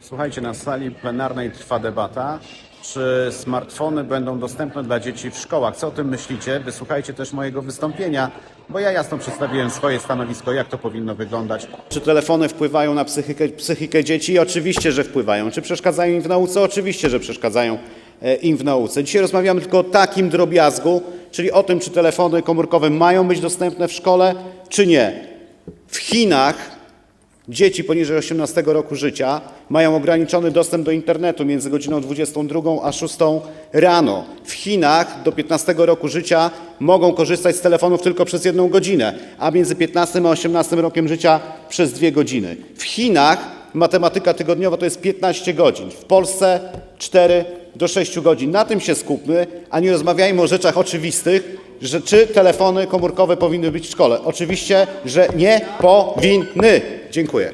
Słuchajcie, na sali plenarnej trwa debata, czy smartfony będą dostępne dla dzieci w szkołach. Co o tym myślicie? Wysłuchajcie też mojego wystąpienia, bo ja jasno przedstawiłem swoje stanowisko, jak to powinno wyglądać. Czy telefony wpływają na psychikę, psychikę dzieci? Oczywiście, że wpływają. Czy przeszkadzają im w nauce? Oczywiście, że przeszkadzają e, im w nauce. Dzisiaj rozmawiamy tylko o takim drobiazgu, czyli o tym, czy telefony komórkowe mają być dostępne w szkole, czy nie. W Chinach Dzieci poniżej 18 roku życia mają ograniczony dostęp do internetu między godziną 22 a 6 rano. W Chinach do 15 roku życia mogą korzystać z telefonów tylko przez jedną godzinę, a między 15 a 18 rokiem życia przez dwie godziny. W Chinach matematyka tygodniowa to jest 15 godzin, w Polsce 4 do 6 godzin. Na tym się skupmy, a nie rozmawiajmy o rzeczach oczywistych, że czy telefony komórkowe powinny być w szkole. Oczywiście, że nie powinny. Dziękuję.